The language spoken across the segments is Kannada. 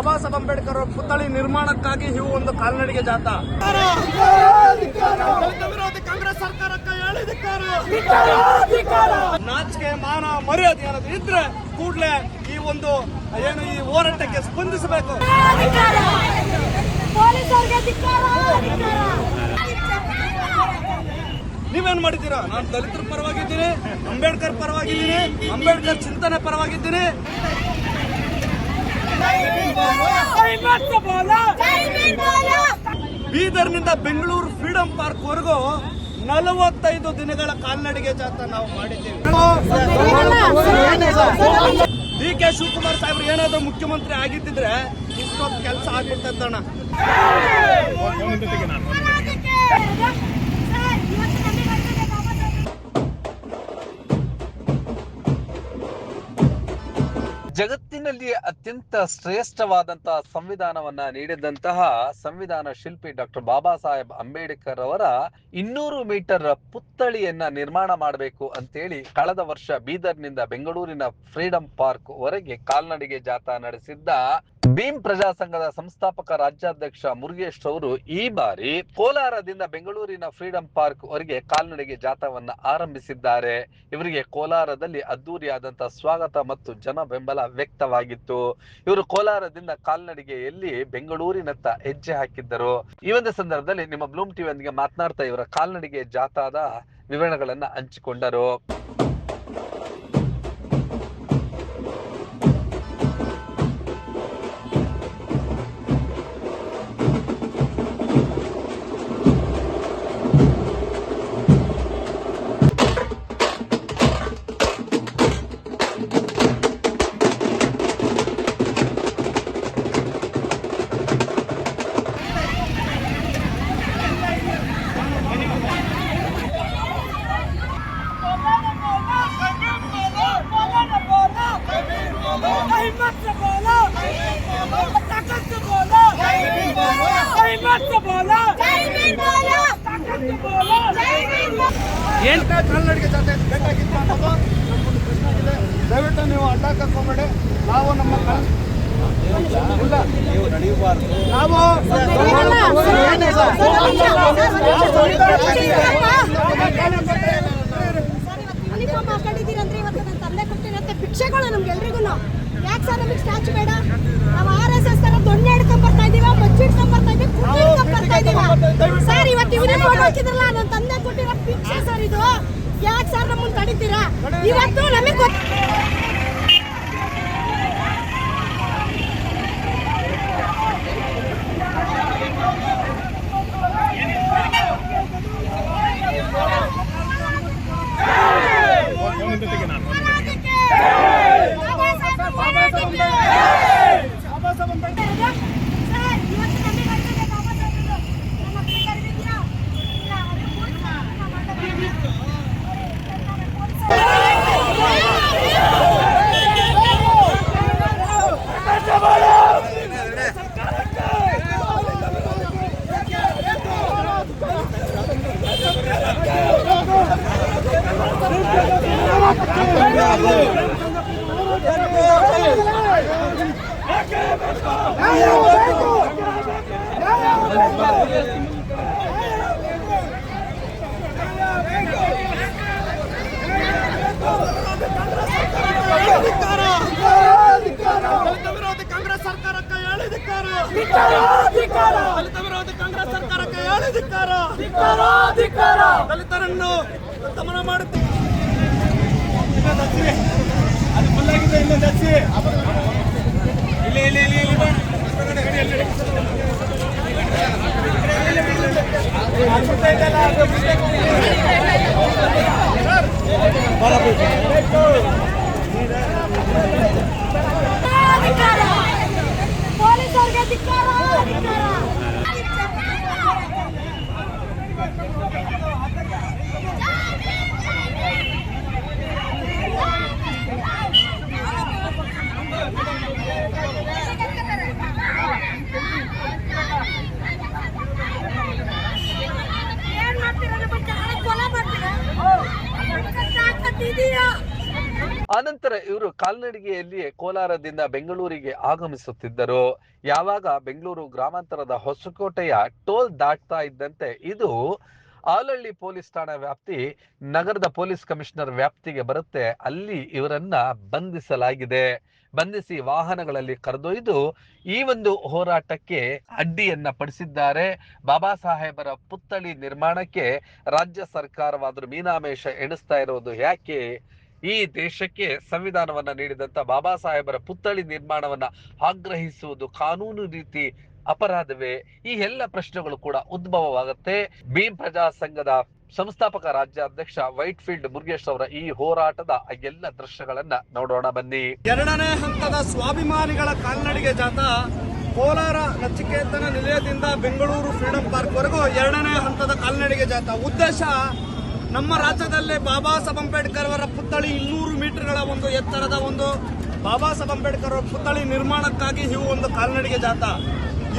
ಬಾಬಾ ಸಾಹೇಬ್ ಅಂಬೇಡ್ಕರ್ ಅವರ ಪುತ್ಥಳಿ ನಿರ್ಮಾಣಕ್ಕಾಗಿ ಇವು ಒಂದು ಕಾಲ್ನಡಿಗೆ ಜಾಥಾ ನಾಚಿಕೆ, ಮಾನ, ಮರ್ಯಾದೆ ಏನಾದ್ರು ಇದ್ರೆ ಕೂಡಲೇ ಈ ಒಂದು, ಏನು ಈ ಹೋರಾಟಕ್ಕೆ ಸ್ಪಂದಿಸಬೇಕು. ನೀವೇನ್ ಮಾಡಿದ್ದೀರಾ? ನಾನು ದಲಿತರ ಪರವಾಗಿದ್ದೀನಿ, ಅಂಬೇಡ್ಕರ್ ಪರವಾಗಿದ್ದೀನಿ, ಅಂಬೇಡ್ಕರ್ ಚಿಂತನೆ ಪರವಾಗಿದ್ದೀನಿ. ಬೀದರ್ನಿಂದ ಬೆಂಗಳೂರು ಫ್ರೀಡಂ ಪಾರ್ಕ್ ವರೆಗೂ ನಲವತ್ತೈದು ದಿನಗಳ ಕಾಲ್ನಡಿಗೆ ಜಾಥಾ ನಾವು ಮಾಡಿದ್ದೇವೆ. ಡಿ ಕೆ ಶಿವಕುಮಾರ್ ಸಾಹೇಬ್ರು ಏನಾದ್ರೂ ಮುಖ್ಯಮಂತ್ರಿ ಆಗಿದ್ದಿದ್ರೆ ಇಷ್ಟೊಂದು ಕೆಲಸ ಆಗ್ಬಿಡ್ತದ್ದಣ್ಣ ಜಗತ್ತಿನಲ್ಲಿ ಅತ್ಯಂತ ಶ್ರೇಷ್ಠವಾದಂತಹ ಸಂವಿಧಾನವನ್ನ ನೀಡಿದಂತಹ ಸಂವಿಧಾನ ಶಿಲ್ಪಿ ಡಾಕ್ಟರ್ ಬಾಬಾ ಸಾಹೇಬ್ ಅಂಬೇಡ್ಕರ್ ಅವರ ಇನ್ನೂರು ಮೀಟರ್ ಪುತ್ಥಳಿಯನ್ನ ನಿರ್ಮಾಣ ಮಾಡಬೇಕು ಅಂತೇಳಿ ಕಳೆದ ವರ್ಷ ಬೀದರ್ನಿಂದ ಬೆಂಗಳೂರಿನ ಫ್ರೀಡಂ ಪಾರ್ಕ್ ವರೆಗೆ ಕಾಲ್ನಡಿಗೆ ಜಾಥಾ ನಡೆಸಿದ್ದ ಭೀಮ್ ಪ್ರಜಾ ಸಂಘದ ಸಂಸ್ಥಾಪಕ ರಾಜ್ಯಾಧ್ಯಕ್ಷ ಮುರುಗೇಶ್ ಅವರು ಈ ಬಾರಿ ಕೋಲಾರದಿಂದ ಬೆಂಗಳೂರಿನ ಫ್ರೀಡಂ ಪಾರ್ಕ್ ವರೆಗೆ ಕಾಲ್ನಡಿಗೆ ಜಾಥಾವನ್ನ ಆರಂಭಿಸಿದ್ದಾರೆ. ಇವರಿಗೆ ಕೋಲಾರದಲ್ಲಿ ಅದ್ದೂರಿಯಾದಂತಹ ಸ್ವಾಗತ ಮತ್ತು ಜನ ಬೆಂಬಲ ವ್ಯಕ್ತವಾಗಿತ್ತು. ಇವರು ಕೋಲಾರದಿಂದ ಕಾಲ್ನಡಿಗೆಯಲ್ಲಿ ಬೆಂಗಳೂರಿನತ್ತ ಹೆಜ್ಜೆ ಹಾಕಿದ್ದರು. ಈ ಒಂದು ಸಂದರ್ಭದಲ್ಲಿ ನಿಮ್ಮ ಬ್ಲೂಮ್ ಟಿವಿಯೊಂದಿಗೆ ಮಾತನಾಡ್ತಾ ಇವರ ಕಾಲ್ನಡಿಗೆ ಜಾಥಾದ ವಿವರಣೆಗಳನ್ನ ಹಂಚಿಕೊಂಡರು. ಬೋಲೋ ಬೋಲೋ ಬೇಕಾಗಿತ್ತು ಅನ್ನೋದು ಪ್ರಶ್ನೆ ಇದೆ ದಯವಿಟ್ಟು ನೀವು ಅಡ್ಡ ಕರ್ಕೊಂಬೇಡಿ ನಾವು ನಮ್ಮ ನೀವು ಇಲ್ಲ ನಾವು ಯೂನಿಫಾರ್ಮ್ ಹಾಕೊಂಡಿದ್ದೀರಂದ್ರೆ ಇವತ್ತು ನನ್ನ ತಂದೆ ಕೊಟ್ಟಿರಂತೆ ಭಿಕ್ಷೆಗಳು ನಮ್ಗೆಲ್ರಿಗೂ ಯಾಕೆ ಸರ್ ನಮಗೆ ಸ್ಟ್ಯಾಚು ಬೇಡ ನಾವು ಆರ್ ಎಸ್ ಎಸ್ ತರ ದೊಣ್ಣೆ ಹಿಡ್ಕೊಂಡ್ ಬರ್ತಾ ಇದೀವ ಮಚ್ಚಿ ಹಿಡ್ಕೊಂಡ್ ಬರ್ತಾ ಇದೀವಿ ಕುಟ್ಟಿ ಹಿಡ್ಕೊಂಡ್ ಬರ್ತಾ ಇದೀವ ಸರ್ ಇವತ್ತು ಯೂನಿಫಾರ್ಮ್ ಹಾಕಿದ್ರಲ್ಲ ನನ್ನ ತಂದೆ ಕೊಟ್ಟಿರೋ ಭಿಕ್ಷೆ ಸರ್ ಇದು ಯಾಕೆ ಸರ್ ನಮ್ಮನ್ನ ತಡಿತೀರಾ ಇವತ್ತು ನಮಗೆ ಗೊತ್ತ ಬಾಬಾ ಸಾಹೇಬ್ ಅಂಬೇಡ್ಕರ್ ಸರ್ ಇವತ್ತು ನಮಗೆ ಬರ್ತದೆ ಬಾಬಾ ಸಾಹೇಬ್ರು. ನಮ್ಮ ಮಕ್ಕಳು ಕರೆದಿದ್ದೀರಾ? ಇಲ್ಲ, ಅವ್ರು ಪೊಲೀಸ್ ನಮ್ಮ ಅಣ್ಣ ಬಂದಿದ್ರು. ದಲಿತ ವಿರೋಧಿ ಕಾಂಗ್ರೆಸ್ ಸರ್ಕಾರಕ್ಕೆ ಹೇಳಿದಿಕ್ಕಾರ ದಲಿತರನ್ನು ದಮನ ಮಾಡುತ್ತೆ ಅದು ಫುಲ್ಲಾಗಿದೆ ಇಲ್ಲ ಇಲ್ಲಿ ಇಲ್ಲಿ ಇಲ್ಲಿ ಇಲ್ಲಿ ಬಾ. ಆಗ್ಬಿಡ್ತಾ ಇದೆಯಲ್ಲ, ಅದು ಧಿಕ್ಕಾರ ಪೊಲೀಸರಿಗೆ ಧಿಕ್ಕಾರ ಧಿಕ್ಕಾರ ಏನ್ ಮಾಡ್ತೀರಾ ನಮ್ಮ ಜನ ಕೊಲೆ ಮಾಡ್ತೀರಾ ನಮ್ಗೆ ತಾಕತ್ತು ಇದೆಯಾ ಆನಂತರ ಇವರು ಕಾಲ್ನಡಿಗೆಯಲ್ಲಿಯೇ ಕೋಲಾರದಿಂದ ಬೆಂಗಳೂರಿಗೆ ಆಗಮಿಸುತ್ತಿದ್ದರು. ಯಾವಾಗ ಬೆಂಗಳೂರು ಗ್ರಾಮಾಂತರದ ಹೊಸಕೋಟೆಯ ಟೋಲ್ ದಾಟ್ತಾ ಇದ್ದಂತೆ ಇದು ಆಲಹಳ್ಳಿ ಪೊಲೀಸ್ ಠಾಣಾ ವ್ಯಾಪ್ತಿ, ನಗರದ ಪೊಲೀಸ್ ಕಮಿಷನರ್ ವ್ಯಾಪ್ತಿಗೆ ಬರುತ್ತೆ. ಅಲ್ಲಿ ಇವರನ್ನ ಬಂಧಿಸಲಾಗಿದೆ. ಬಂಧಿಸಿ ವಾಹನಗಳಲ್ಲಿ ಕರೆದೊಯ್ದು ಈ ಒಂದು ಹೋರಾಟಕ್ಕೆ ಅಡ್ಡಿಯನ್ನ ಪಡಿಸಿದ್ದಾರೆ. ಬಾಬಾ ಸಾಹೇಬರ ಪುತ್ಥಳಿ ನಿರ್ಮಾಣಕ್ಕೆ ರಾಜ್ಯ ಸರ್ಕಾರವಾದರೂ ಮೀನಾಮೇಶ ಎಣಿಸ್ತಾ ಇರೋದು ಯಾಕೆ? ಈ ದೇಶಕ್ಕೆ ಸಂವಿಧಾನವನ್ನ ನೀಡಿದಂತ ಬಾಬಾ ಸಾಹೇಬರ ಪುತ್ಥಳಿ ನಿರ್ಮಾಣವನ್ನ ಆಗ್ರಹಿಸುವುದು ಕಾನೂನು ರೀತಿ ಅಪರಾಧವೇ? ಈ ಎಲ್ಲ ಪ್ರಶ್ನೆಗಳು ಕೂಡ ಉದ್ಭವವಾಗುತ್ತೆ. ಭೀಮ್ ಪ್ರಜಾ ಸಂಘದ ಸಂಸ್ಥಾಪಕ ರಾಜ್ಯಾಧ್ಯಕ್ಷ ವೈಟ್ ಫೀಲ್ಡ್ ಮುರುಗೇಶ್ ಅವರ ಈ ಹೋರಾಟದ ಎಲ್ಲ ದೃಶ್ಯಗಳನ್ನ ನೋಡೋಣ ಬನ್ನಿ. ಎರಡನೇ ಹಂತದ ಸ್ವಾಭಿಮಾನಿಗಳ ಕಾಲ್ನಡಿಗೆ ಜಾಥಾ ಕೋಲಾರ ನಚಿಕೇತನ ನಿಲಯದಿಂದ ಬೆಂಗಳೂರು ಫ್ರೀಡಂ ಪಾರ್ಕ್ ವರೆಗೂ ಎರಡನೇ ಹಂತದ ಕಾಲ್ನಡಿಗೆ ಜಾಥಾ ಉದ್ದೇಶ ನಮ್ಮ ರಾಜ್ಯದಲ್ಲಿ ಬಾಬಾ ಸಾಹೇಬ್ ಅಂಬೇಡ್ಕರ್ ಅವರ ಪುತ್ಥಳಿ ಇನ್ನೂರು ಮೀಟರ್ಗಳ ಒಂದು ಎತ್ತರದ ಒಂದು ಬಾಬಾ ಸಾಹೇಬ್ ಅಂಬೇಡ್ಕರ್ ಅವರ ಪುತ್ಥಳಿ ನಿರ್ಮಾಣಕ್ಕಾಗಿ ಇವು ಒಂದು ಕಾಲ್ನಡಿಗೆ ಜಾತ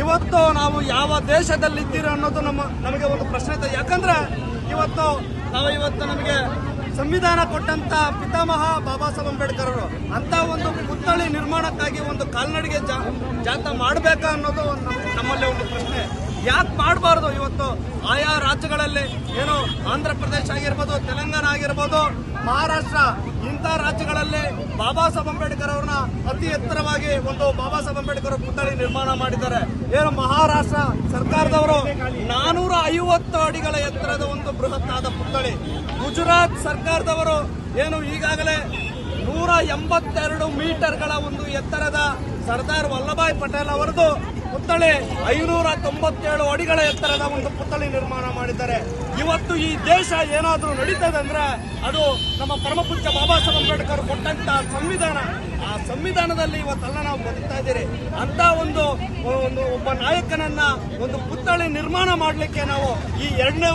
ಇವತ್ತು ನಾವು ಯಾವ ದೇಶದಲ್ಲಿದ್ದೀರ ಅನ್ನೋದು ನಮ್ಮ, ನಮಗೆ ಒಂದು ಪ್ರಶ್ನೆ ಇದೆ. ಯಾಕಂದ್ರೆ ಇವತ್ತು ನಾವು ಇವತ್ತು ನಮಗೆ ಸಂವಿಧಾನ ಕೊಟ್ಟಂತ ಪಿತಾಮಹ ಬಾಬಾ ಸಾಹೇಬ್ ಅಂಬೇಡ್ಕರ್ ಅವರು ಅಂತ ಒಂದು ಪುತ್ಥಳಿ ನಿರ್ಮಾಣಕ್ಕಾಗಿ ಒಂದು ಕಾಲ್ನಡಿಗೆ ಜಾತ ಮಾಡಬೇಕಾ ಅನ್ನೋದು ನಮ್ಮಲ್ಲಿ ಒಂದು ಪ್ರಶ್ನೆ. ಯಾಕೆ ಮಾಡಬಾರ್ದು ಇವತ್ತು ಆಯಾ ರಾಜ್ಯಗಳಲ್ಲಿ? ಏನು ಆಂಧ್ರ ಪ್ರದೇಶ ಆಗಿರ್ಬೋದು, ತೆಲಂಗಾಣ ಆಗಿರ್ಬೋದು, ಮಹಾರಾಷ್ಟ್ರ, ಇಂಥ ರಾಜ್ಯಗಳಲ್ಲಿ ಬಾಬಾ ಸಾಹೇಬ್ ಅಂಬೇಡ್ಕರ್ ಅವ್ರನ್ನ ಅತಿ ಎತ್ತರವಾಗಿ ಒಂದು ಬಾಬಾ ಸಾಹೇಬ್ ಅಂಬೇಡ್ಕರ್ ಪುತ್ಥಳಿ ನಿರ್ಮಾಣ ಮಾಡಿದ್ದಾರೆ. ಏನು ಮಹಾರಾಷ್ಟ್ರ ಸರ್ಕಾರದವರು ನಾನೂರ ಐವತ್ತು ಅಡಿಗಳ ಎತ್ತರದ ಒಂದು ಬೃಹತ್ತಾದ ಪುತ್ಥಳಿ. ಗುಜರಾತ್ ಸರ್ಕಾರದವರು ಏನು ಈಗಾಗಲೇ ನೂರ ಎಂಬತ್ತೆರಡು ಮೀಟರ್ಗಳ ಒಂದು ಎತ್ತರದ ಸರ್ದಾರ್ ವಲ್ಲಭಾಯ್ ಪಟೇಲ್ ಅವರದು ಪುತ್ಥಳಿ ಐನೂರ ತೊಂಬತ್ತೇಳು ಅಡಿಗಳ ಎತ್ತರದ ಒಂದು ಪುತ್ಥಳಿ ನಿರ್ಮಾಣ ಮಾಡಿದ್ದಾರೆ. ಇವತ್ತು ಈ ದೇಶ ಏನಾದರೂ ನಡೀತದೆ ಅಂದ್ರೆ ಅದು ನಮ್ಮ ಪರಮಪುಜ್ಯ ಬಾಬಾ ಸಾಹೇಬ್ ಅಂಬೇಡ್ಕರ್ ಕೊಟ್ಟಂತ ಸಂವಿಧಾನ. ಆ ಸಂವಿಧಾನದಲ್ಲಿ ಇವತ್ತೆಲ್ಲ ನಾವು ಬದುಕ್ತಾ ಇದ್ದೀರಿ. ಅಂತ ಒಂದು ಒಂದು ಒಬ್ಬ ನಾಯಕನನ್ನ ಒಂದು ಪುತ್ಥಳಿ ನಿರ್ಮಾಣ ಮಾಡಲಿಕ್ಕೆ ನಾವು ಈ ಎರಡನೇ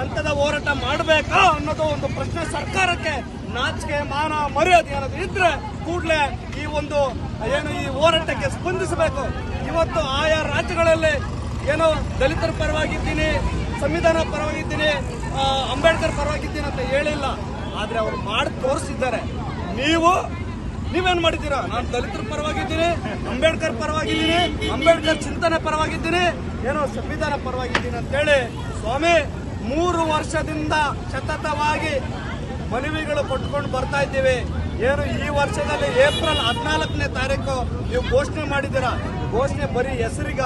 ಹಂತದ ಹೋರಾಟ ಮಾಡಬೇಕಾ ಅನ್ನೋದು ಒಂದು ಪ್ರಶ್ನೆ ಸರ್ಕಾರಕ್ಕೆ ನಾಚಿಕೆ, ಮಾನ, ಮರ್ಯಾದೆ ಏನಾದ್ರು ಇದ್ರೆ ಕೂಡಲೇ ಈ ಒಂದು, ಏನು ಈ ಹೋರಾಟಕ್ಕೆ ಸ್ಪಂದಿಸಬೇಕು. ಇವತ್ತು ಆಯಾ ರಾಜ್ಯಗಳಲ್ಲಿ ಏನೋ ದಲಿತರ ಪರವಾಗಿದ್ದೀನಿ, ಸಂವಿಧಾನ ಪರವಾಗಿದ್ದೀನಿ ಅಂಬೇಡ್ಕರ್ ಪರವಾಗಿದ್ದೀನಿ ಅಂತ ಹೇಳಿಲ್ಲ. ಆದ್ರೆ ಅವ್ರು ಮಾಡಿ ತೋರಿಸಿದ್ದಾರೆ. ನೀವು, ನೀವೇನ್ ಮಾಡಿದ್ದೀರಾ? ನಾನು ದಲಿತರ ಪರವಾಗಿದ್ದೀನಿ, ಅಂಬೇಡ್ಕರ್ ಪರವಾಗಿದ್ದೀನಿ, ಅಂಬೇಡ್ಕರ್ ಚಿಂತನೆ ಪರವಾಗಿದ್ದೀನಿ, ಏನೋ ಸಂವಿಧಾನ ಪರವಾಗಿದ್ದೀನಿ ಅಂತೇಳಿ ಸ್ವಾಮಿ, ಮೂರು ವರ್ಷದಿಂದ ಸತತವಾಗಿ ಮನವಿಗಳು ಕೊಟ್ಕೊಂಡು ಬರ್ತಾ ಇದ್ದೇವೆ. ಏನು ಈ ವರ್ಷದಲ್ಲಿ ಏಪ್ರಿಲ್ ಹದಿನಾಲ್ಕನೇ ತಾರೀಕು ನೀವು ಘೋಷಣೆ ಮಾಡಿದ್ದೀರಾ? ಘೋಷಣೆ ಬರೀ ಹೆಸರಿಗ?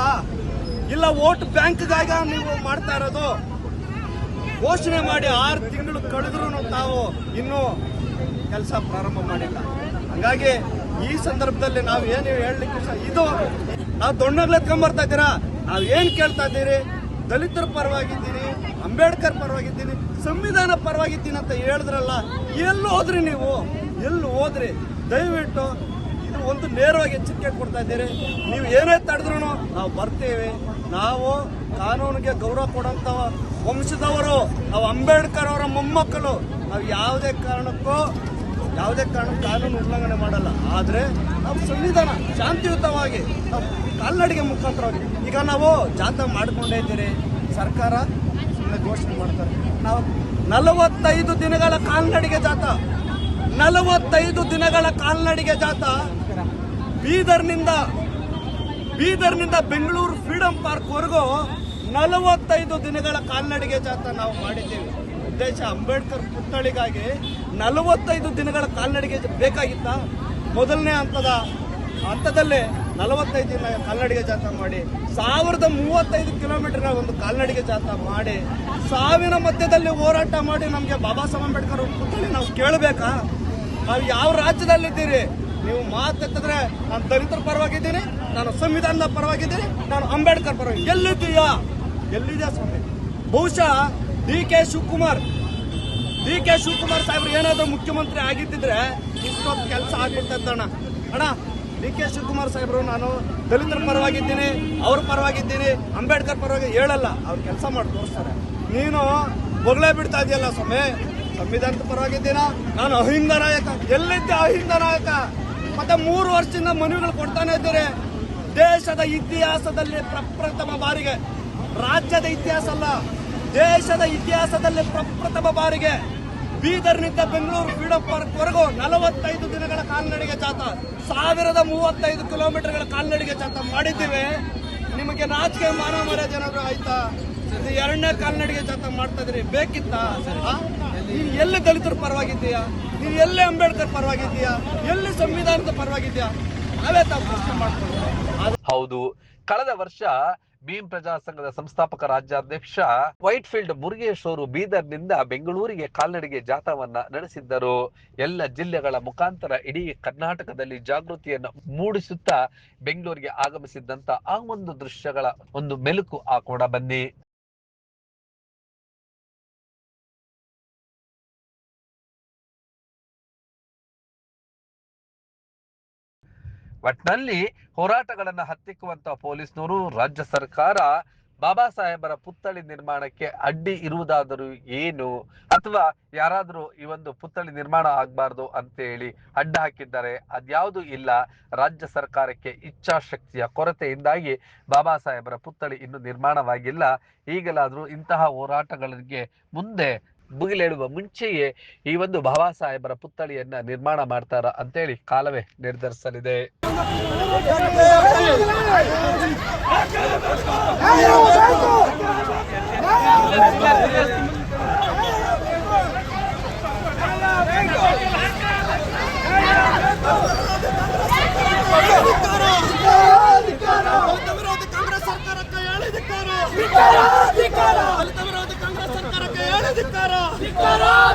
ಇಲ್ಲ, ವೋಟ್ ಬ್ಯಾಂಕ್ಗಾಗ ನೀವು ಮಾಡ್ತಾ ಇರೋದು? ಘೋಷಣೆ ಮಾಡಿ ಆರು ತಿಂಗಳು ಕಳೆದ್ರು ತಾವು ಇನ್ನೂ ಕೆಲಸ ಪ್ರಾರಂಭ ಮಾಡಿಲ್ಲ. ಹಂಗಾಗಿ ಈ ಸಂದರ್ಭದಲ್ಲಿ ನಾವು ಏನು ಹೇಳಲಿಕ್ಕೆ ಇದು ನಾವು ದೊಣ್ಣಗ್ಲತ್ಕೊಂಡ್ಬರ್ತಾ ಇದ್ದೀರಾ? ನಾವು ಏನು ಕೇಳ್ತಾ ಇದ್ದೀರಿ? ದಲಿತರ ಪರವಾಗಿದ್ದೀನಿ ಅಂಬೇಡ್ಕರ್ ಪರವಾಗಿದ್ದೀನಿ, ಸಂವಿಧಾನ ಪರವಾಗಿದ್ದೀನಿ ಅಂತ ಹೇಳಿದ್ರಲ್ಲ, ಎಲ್ಲಿ ಹೋದ್ರಿ ನೀವು? ಎಲ್ಲಿ ಹೋದ್ರಿ? ದಯವಿಟ್ಟು ಇದು ಒಂದು ನೇರವಾಗಿ ಎಚ್ಚರಿಕೆ ಕೊಡ್ತಾ ಇದ್ದೀರಿ. ನೀವು ಏನೇ ತಡೆದ್ರು ನಾವು ಬರ್ತೇವೆ. ನಾವು ಕಾನೂನಿಗೆ ಗೌರವ ಕೊಡೋಂಥ ವಂಶದವರು, ನಾವು ಅಂಬೇಡ್ಕರ್ ಅವರ ಮೊಮ್ಮಕ್ಕಳು. ನಾವು ಯಾವುದೇ ಕಾರಣಕ್ಕೂ, ಯಾವುದೇ ಕಾರಣ ಕಾನೂನು ಉಲ್ಲಂಘನೆ ಮಾಡಲ್ಲ. ಆದರೆ ನಾವು ಸಂವಿಧಾನ ಶಾಂತಿಯುತವಾಗಿ ನಾವು ಕಾಲ್ನಡಿಗೆ ಮುಖಾಂತರವಾಗಿ ಈಗ ನಾವು ಜಾಥಾ ಮಾಡ್ಕೊಂಡೇ ಇದ್ದೀರಿ. ಸರ್ಕಾರ ಘೋಷಣೆ ಮಾಡ್ತಾರೆ. ನಾವು ನಲವತ್ತೈದು ದಿನಗಳ ಕಾಲ್ನಡಿಗೆ ಜಾತ. ನಲವತ್ತೈದು ದಿನಗಳ ಕಾಲ್ನಡಿಗೆ ಜಾತ. ಬೀದರ್ನಿಂದ ಬೀದರ್ನಿಂದ ಬೆಂಗಳೂರು ಫ್ರೀಡಂ ಪಾರ್ಕ್ವರೆಗೂ ನಲವತ್ತೈದು ದಿನಗಳ ಕಾಲ್ನಡಿಗೆ ಜಾತ ನಾವು ಮಾಡಿದ್ದೇವೆ. ಉದ್ದೇಶ ಅಂಬೇಡ್ಕರ್ ಪುತ್ಥಳಿಗಾಗಿ ನಲವತ್ತೈದು ದಿನಗಳ ಕಾಲ್ನಡಿಗೆ ಬೇಕಾಗಿತ್ತ. ಮೊದಲನೇ ಹಂತದ ಹಂತದಲ್ಲೇ ನಲವತ್ತೈದು ದಿನ ಕಾಲ್ನಡಿಗೆ ಜಾಥಾ ಮಾಡಿ, ಸಾವಿರದ ಮೂವತ್ತೈದು ಕಿಲೋಮೀಟರ್ನ ಒಂದು ಕಾಲ್ನಡಿಗೆ ಜಾಥಾ ಮಾಡಿ, ಸಾವಿನ ಮಧ್ಯದಲ್ಲಿ ಹೋರಾಟ ಮಾಡಿ ನಮಗೆ ಬಾಬಾ ಸಾಹೇಬ್ ಅಂಬೇಡ್ಕರ್ ಪುತ್ಥಳಿ ನಾವು ಕೇಳಬೇಕಾ? ನಾವು ಯಾವ ರಾಜ್ಯದಲ್ಲಿದ್ದೀರಿ? ನೀವು ಮಾತೆತ್ತಿದ್ರೆ ನಾನು ದಲಿತರ ಪರವಾಗಿದ್ದೀನಿ, ನಾನು ಸಂವಿಧಾನದ ಪರವಾಗಿದ್ದೀನಿ, ನಾನು ಅಂಬೇಡ್ಕರ್ ಪರವಾಗಿ ಎಲ್ಲಿದ್ದೀಯಾ? ಎಲ್ಲಿದೆಯಾ ಸ್ವಾಮಿ? ಬಹುಶಃ D K Shivakumar, D K Shivakumar ಸಾಹೇಬ್ರು ಏನಾದರೂ ಮುಖ್ಯಮಂತ್ರಿ ಆಗಿದ್ದಿದ್ರೆ ಇಷ್ಟೊಂದು ಕೆಲಸ ಆಗ್ಬಿಡ್ತೈತಣ್ಣ ಅಣ್ಣ ಡಿ ಕೆ ಶಿವಕುಮಾರ್ ಸಾಹೇಬ್ರು, ನಾನು ದಲಿತರ ಪರವಾಗಿದ್ದೀನಿ, ಅವ್ರ ಪರವಾಗಿದ್ದೀನಿ, ಅಂಬೇಡ್ಕರ್ ಪರವಾಗಿ ಹೇಳಲ್ಲ, ಅವ್ರು ಕೆಲಸ ಮಾಡಿ ತೋರಿಸ್ತಾರೆ. ನೀನು ಬೊಗಳೇ ಬಿಡ್ತಾ ಇದೆಯಲ್ಲ ಸ್ವಾಮಿ, ಸಂವಿಧಾನದ ಪರವಾಗಿದ್ದೀನ? ನಾನು ಅಹಿಂದ ನಾಯಕ, ಎಲ್ಲಿದ್ದೆ ಅಹಿಂದ ನಾಯಕ? ಮತ್ತೆ ಮೂರು ವರ್ಷದಿಂದ ಮನವಿಗಳು ಕೊಡ್ತಾನೆ ಇದ್ದೀರಿ. ದೇಶದ ಇತಿಹಾಸದಲ್ಲಿ ಪ್ರಪ್ರಥಮ ಬಾರಿಗೆ, ರಾಜ್ಯದ ಇತಿಹಾಸ ಅಲ್ಲ, ದೇಶದ ಇತಿಹಾಸದಲ್ಲಿ ಪ್ರಪ್ರಥಮ ಬಾರಿಗೆ ಬೀದರ್ನಿಂದ ಬೆಂಗಳೂರು ಫ್ರೀಡಂ ಪಾರ್ಕ್ ವರೆಗೂ ನಲವತ್ತೈದು ದಿನಗಳ ಕಾಲ್ನಡಿಗೆ ಜಾಥಾ. ಸಾವಿರದ ಮೂವತ್ತೈದು ಕಿಲೋಮೀಟರ್ಗಳ ಕಾಲ್ನಡಿಗೆ ಜಾಥಾ ಮಾಡಿದ್ದೀವಿ. ನಿಮಗೆ ನಾಚಿಕೆ ಮಾನ ಮರ್ಯಾದೆ ಏನಾದ್ರು ಆಯ್ತಾ? ಇದು ಎರಡನೇ ಕಾಲ್ನಡಿಗೆ ಜಾಥಾ ಮಾಡ್ತಾ ಇದ್ರಿ ಬೇಕಿತ್ತಾ? ನೀನು ಎಲ್ಲಿ ದಲಿತರ ಪರವಾಗಿದ್ದೀಯಾ? ನೀನು ಎಲ್ಲಿ ಅಂಬೇಡ್ಕರ್ ಪರವಾಗಿದ್ದೀಯಾ? ಎಲ್ಲಿ ಸಂವಿಧಾನದ ಪರವಾಗಿದ್ದೀಯಾ? ನಾವೇ ತಾವು ಪ್ರಶ್ನೆ ಮಾಡ್ತೀವಿ. ಹೌದು. ಕಳೆದ ವರ್ಷ ಭೀಮ್ ಪ್ರಜಾ ಸಂಘದ ಸಂಸ್ಥಾಪಕ ರಾಜ್ಯಾಧ್ಯಕ್ಷ ವೈಟ್ ಫೀಲ್ಡ್ ಮುರುಗೇಶ್ ಅವರು ಬೀದರ್ನಿಂದ ಬೆಂಗಳೂರಿಗೆ ಕಾಲ್ನಡಿಗೆ ಜಾಥಾವನ್ನ ನಡೆಸಿದ್ದರು. ಎಲ್ಲ ಜಿಲ್ಲೆಗಳ ಮುಖಾಂತರ ಇಡೀ ಕರ್ನಾಟಕದಲ್ಲಿ ಜಾಗೃತಿಯನ್ನು ಮೂಡಿಸುತ್ತಾ ಬೆಂಗಳೂರಿಗೆ ಆಗಮಿಸಿದ್ದಂತ ಆ ಒಂದು ದೃಶ್ಯಗಳ ಒಂದು ಮೆಲುಕು ಆ ಕೂಡ ಬನ್ನಿ. ಒಟ್ನಲ್ಲಿ ಹೋರಾಟಗಳನ್ನ ಹತ್ತಿಕ್ಕುವಂತ ಪೊಲೀಸ್ನವರು, ರಾಜ್ಯ ಸರ್ಕಾರ ಬಾಬಾ ಸಾಹೇಬರ ಪುತ್ಥಳಿ ನಿರ್ಮಾಣಕ್ಕೆ ಅಡ್ಡಿ ಇರುವುದಾದರೂ ಏನು? ಅಥವಾ ಯಾರಾದರೂ ಈ ಒಂದು ಪುತ್ಥಳಿ ನಿರ್ಮಾಣ ಆಗ್ಬಾರ್ದು ಅಂತ ಹೇಳಿ ಅಡ್ಡ ಹಾಕಿದ್ದಾರೆ, ಅದ್ಯಾವುದು ಇಲ್ಲ. ರಾಜ್ಯ ಸರ್ಕಾರಕ್ಕೆ ಇಚ್ಛಾಶಕ್ತಿಯ ಕೊರತೆಯಿಂದಾಗಿ ಬಾಬಾ ಸಾಹೇಬರ ಪುತ್ಥಳಿ ಇನ್ನು ನಿರ್ಮಾಣವಾಗಿಲ್ಲ. ಈಗಲಾದರೂ ಇಂತಹ ಹೋರಾಟಗಳಿಗೆ ಮುಂದೆ ಮುಗಿಲೇಳುವ ಮುಂಚೆಯೇ ಈ ಒಂದು ಬಾಬಾ ಸಾಹೇಬರ ಪುತ್ಥಳಿಯನ್ನ ನಿರ್ಮಾಣ ಮಾಡ್ತಾರ ಅಂತೇಳಿ ಕಾಲವೇ ನಿರ್ಧರಿಸಲಿದೆ.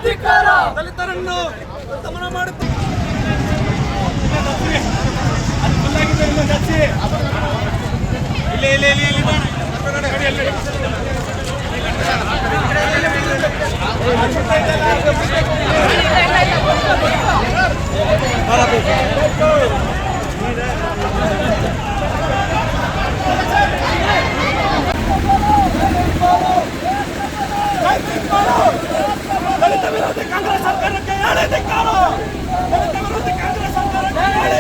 ಅಧಿಕಾರ ದಲಿತರನ್ನು ದಮನ ಮಾಡುತ್ತೆ ಬರಬೇಕು ದಲಿತ ವಿರೋಧಿ ಕಾಂಗ್ರೆಸ್ ಸರ್ಕಾರಕ್ಕೆ ಹೇಳಿ ಧಿಕ್ಕಾರ ದಲಿತ ವಿರೋಧಿ ಕಾಂಗ್ರೆಸ್ ಸರ್ಕಾರಕ್ಕೆ ಹೇಳಿ